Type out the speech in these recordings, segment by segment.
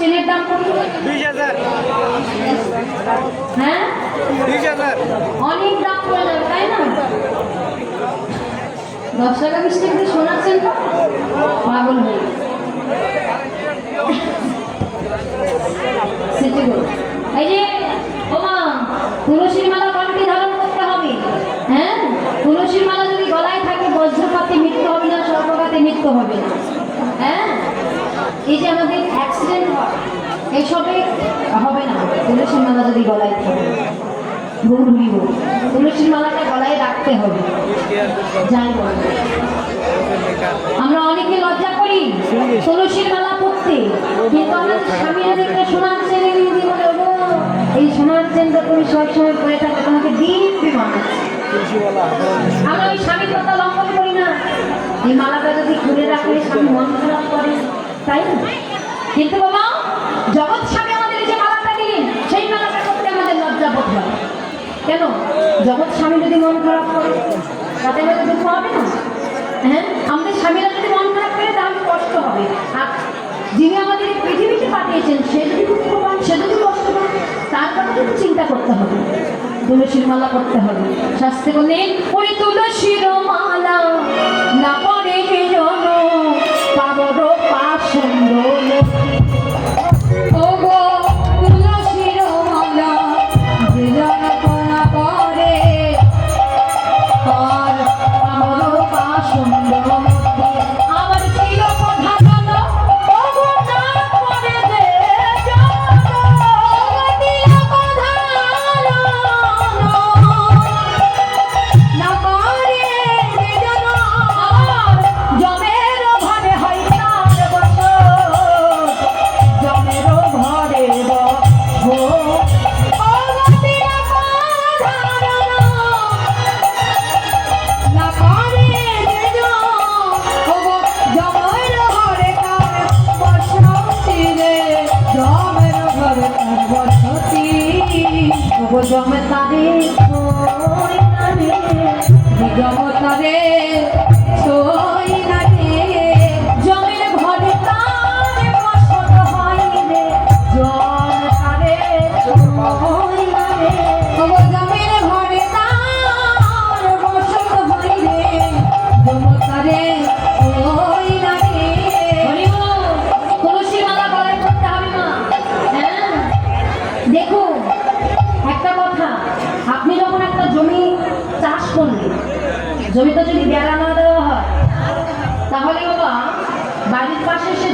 চেনের দাম কত? বিশ হাজার। হ্যাঁ? বিশ হাজার। অনেক দাম পড়ে যাবে তাই না? দশ টাকা বিশ টাকা শোনাচ্ছেন তো? পাগল হয়ে সেটি। এই যে ওমা তুলসীর মালা কণ্ঠে ধারণ করতে হবে। হ্যাঁ? তুলসীর মালা যদি গলায় থাকে বজ্রপাতে মৃত্যু হবে না সর্বপাতে মৃত্যু হবে না। হ্যাঁ? এই যে আমাদের অ্যাক্সিডেন্ট হয় এসবে হবে না। তুলসীর মালা যদি গলায় থাকে গৌর হরিব তুলসীর মালাটা গলায় রাখতে হবে। যাই আমরা অনেকে লজ্জা করি তুলসীর মালা পড়তে কিন্তু আমাদের স্বামীরা দেখলে সোনার চেন দিয়ে বলে "ওগো, এই সোনার চেনটা তুমি সবসময় পরে থাকো তোমাকে দিব্যি মানাচ্ছে আমরা ওই স্বামীর কথা লঙ্ঘন করি না। এই মালাটা যদি খুলে রাখলে স্বামী মন খারাপ করে। তাই কিন্তু বাবা, জগৎ স্বামী আমাদের যে মালাটা দিলেন সেই মালাটা করতে আমাদের লজ্জা বোধ হয়। কেন? জগৎ স্বামী যদি মন খারাপ করে, তাতে আমাদের দুঃখ হবে না। হ্যাঁ? আমাদের স্বামীরা যদি মন খারাপ করে, তাহলে কষ্ট হবে। আর যিনি আমাদের পৃথিবীতে পাঠিয়েছেন, সে যদি দুঃখ পান সে যদি কষ্ট পান তার কিন্তু চিন্তা করতে হবে। তুলসীর মালা করতে হবে। শাস্ত্রে বললেন ওই তুলসীর মালা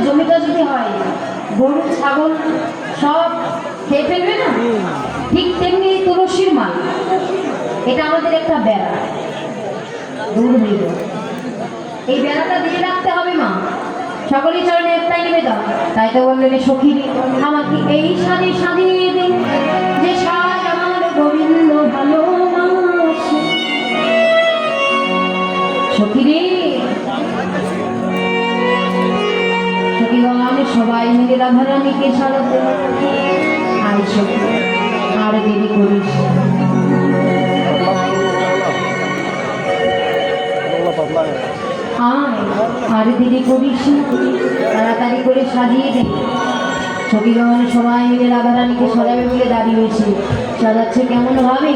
জমিটা যদি হয়, গরু, ছাগল সব খেয়ে ফেলবে না? ঠিক তেমনি তুলসীর মাল। এটা আমাদের একটা বেড়া। দূর এই বেড়াটা দিয়ে রাখতে হবে মা। সকলের চরণে একটাই নিবেদন। তাই তো বললেন সখী আমাকে এই সাজে সাজিয়ে দিন যে সাজ আমার গোবিন্দ ভালোবাসে। সখী সবাই মিলে রাধারানীকে আই সখী আর দেরি করিস আর দেরি করিস তাড়াতাড়ি করে সাজিয়ে দে। ছবিগণ সবাই মিলে রাধারানীকে সাজাবে বলে দাঁড়িয়েছে সাজাচ্ছে কেমন ভাবে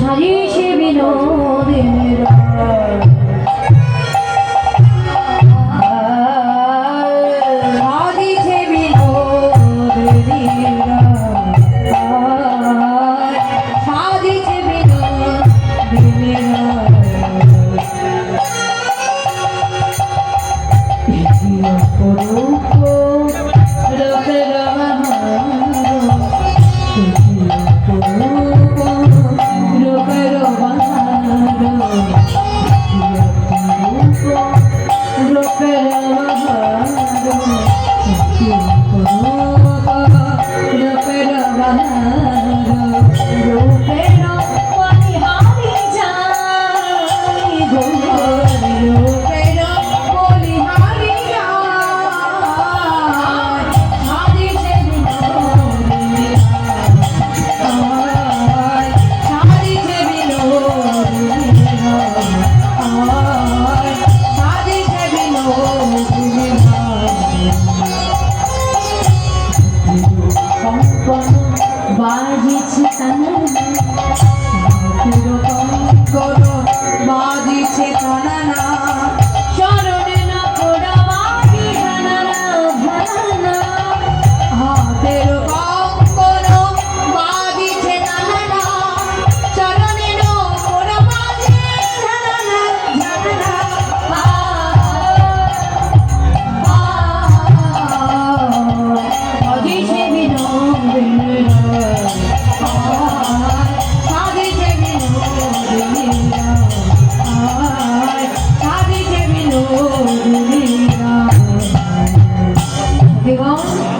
সাজিয়েছে বিনোদিনীর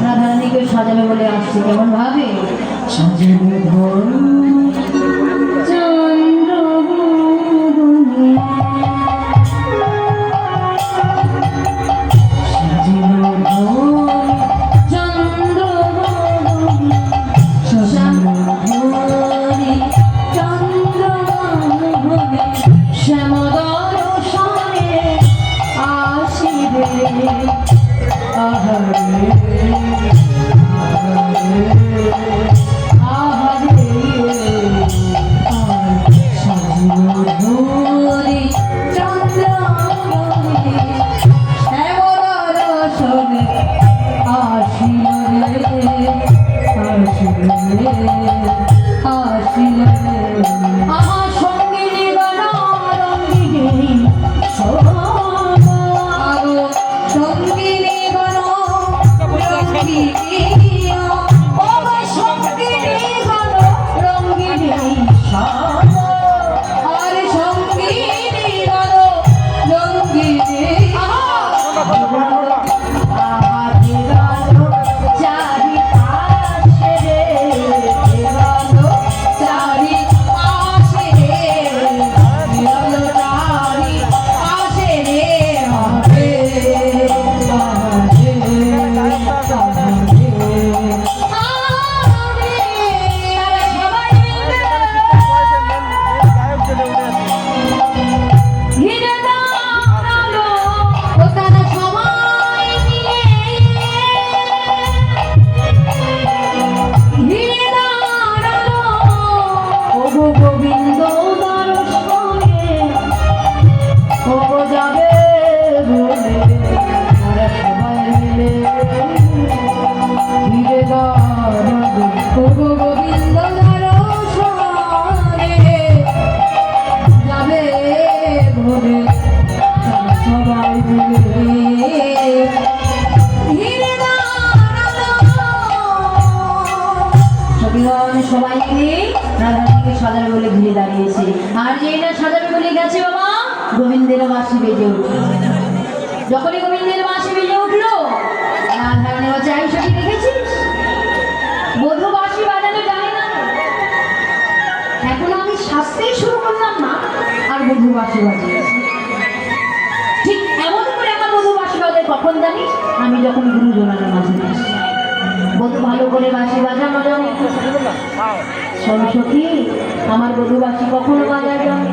রাধারানীকে সাজাবে বলে আসছে কেমন ভাবে? সাজানো সবাই মিলে রাধারানীকে সাজাবে বলে ঘিরে দাঁড়িয়েছে। আর যেই না সাজাবে বলে গেছে বাবা গোবিন্দের বাঁশি বেজে উঠল। যখনই গোবিন্দের বাঁশি বেজে উঠল বাজানো এখনও আমি শাস্তেই শুরু করলাম না, আর ঠিক এমন করে বাজায় কখন জানিস? আমি যখন গুরুজনার মাঝে বধূ ভালো করে বাঁশি বাজানো জানে। সখী, আমার বধূ বাঁশি কখনো বাজায় জানে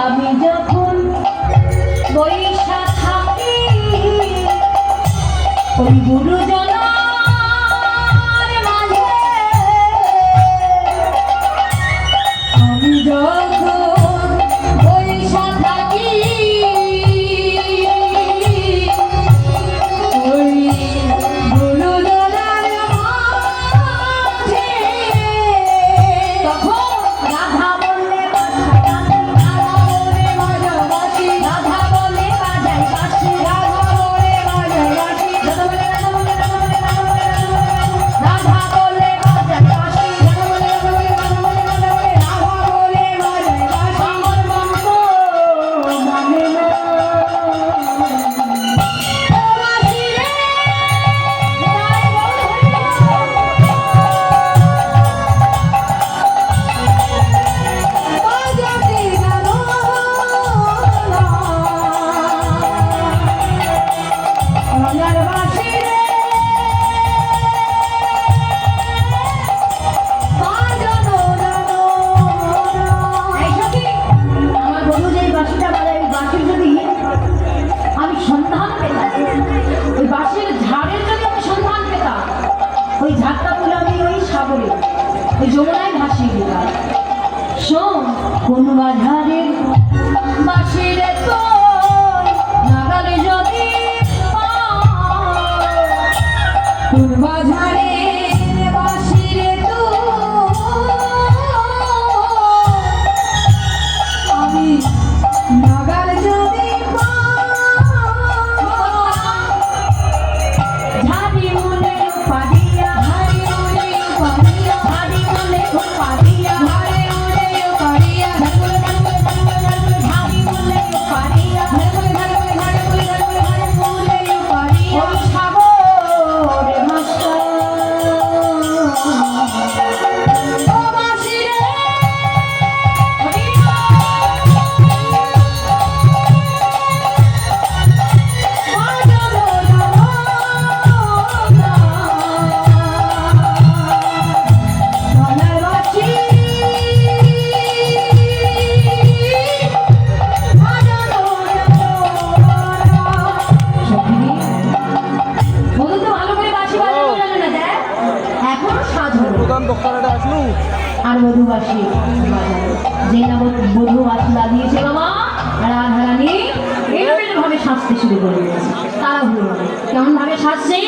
I Amiga. ভালোবাসে যে নামক বধু আশ্রা দিয়েছে বাবা, রাধারানী। এলোমেলো ভাবে সাজতে শুরু করে তারা হলো কেমন ভাবে সাজছে?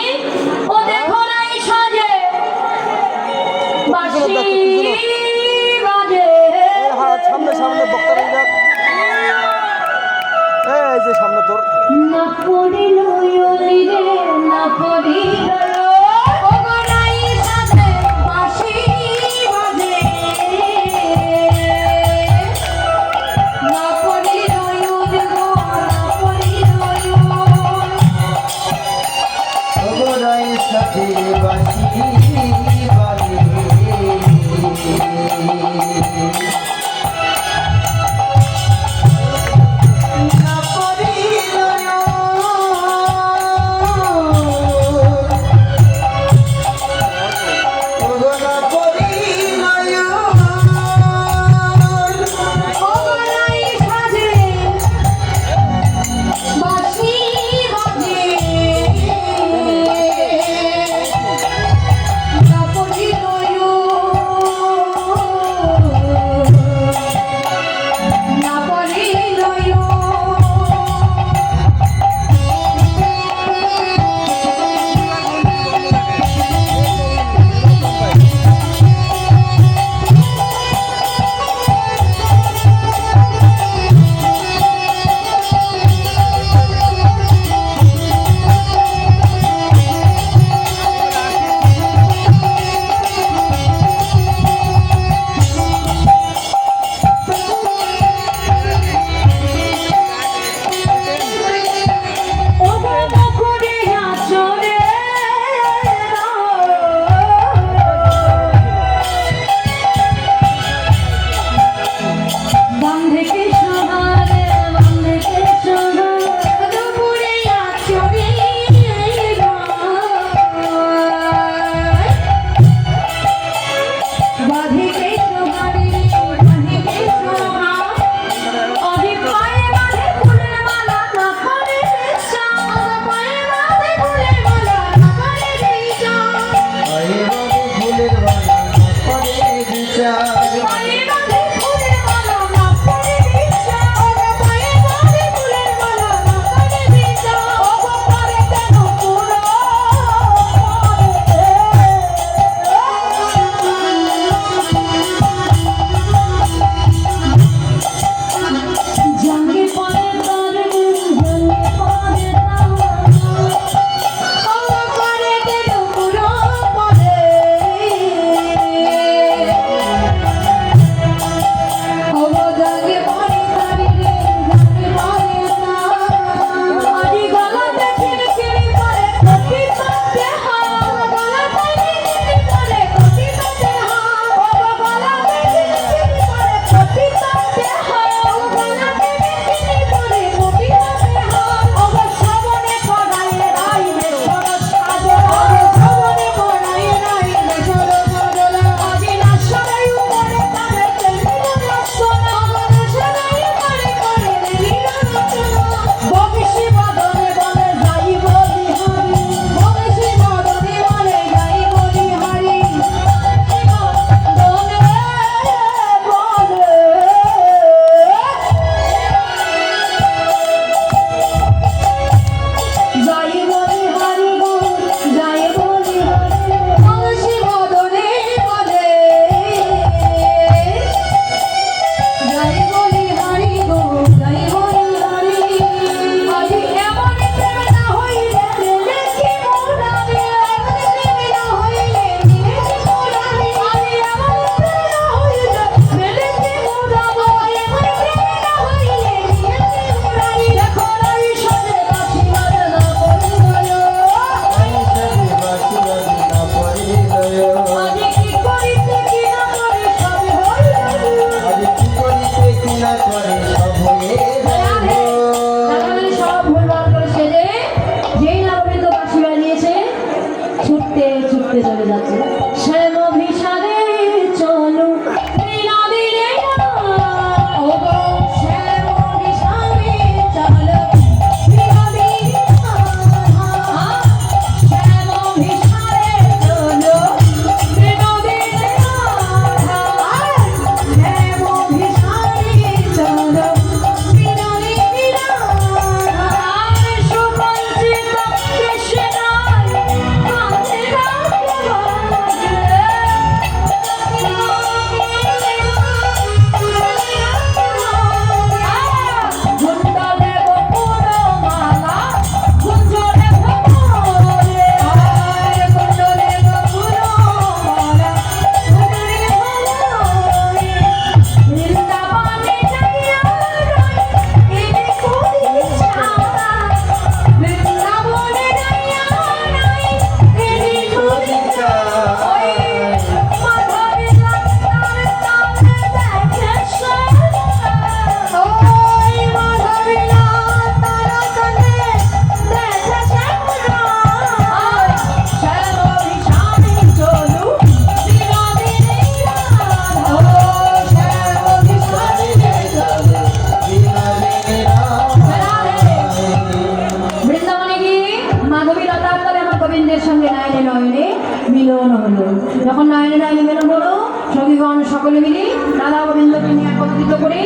সকলে মিলে রাধা গোবিন্দকে নিয়ে একত্রিত করে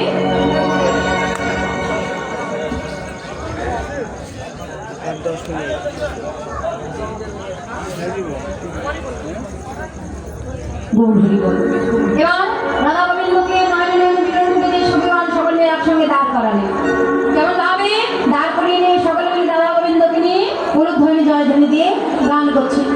সকলে একসঙ্গে দাঁড় ভাবে? করিয়ে নিয়ে সকলে মিলে রাধা গোবিন্দকে নিয়ে হলুদ ধ্বনি জয় ধ্বনি দিয়ে গান করছিল